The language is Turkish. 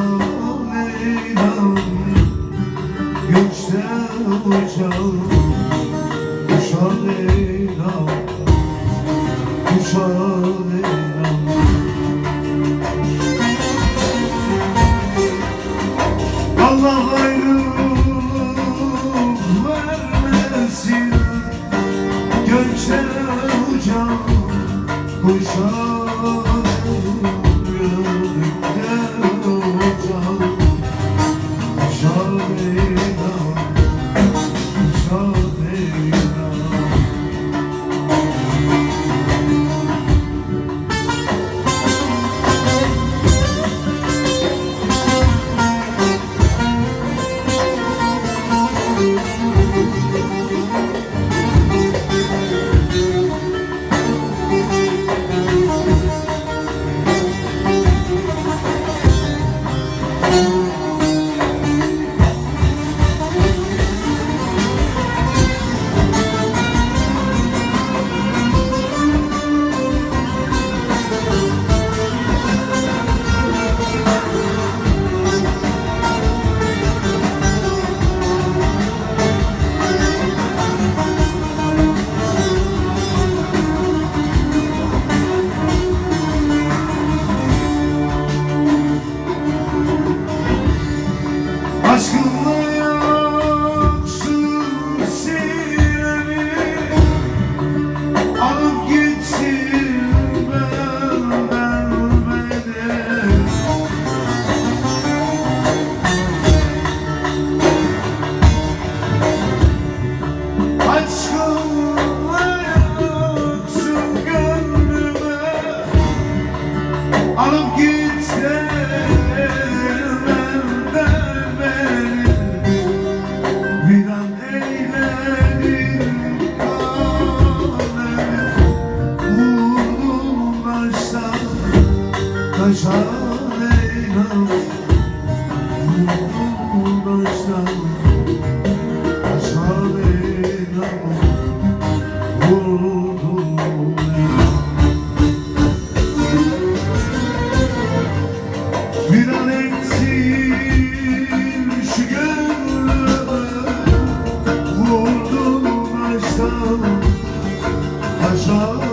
Leyla'm Gökte uçan Kuşan Leyla'm Allah ayrılık vermesin Gökte uçan kuşa Oh. Kaşa Leyla'm Yurdum baştan Kaşa Leyla'm Vurdum Bir an eksin şu gönlüme Vurdum baştan Kaşa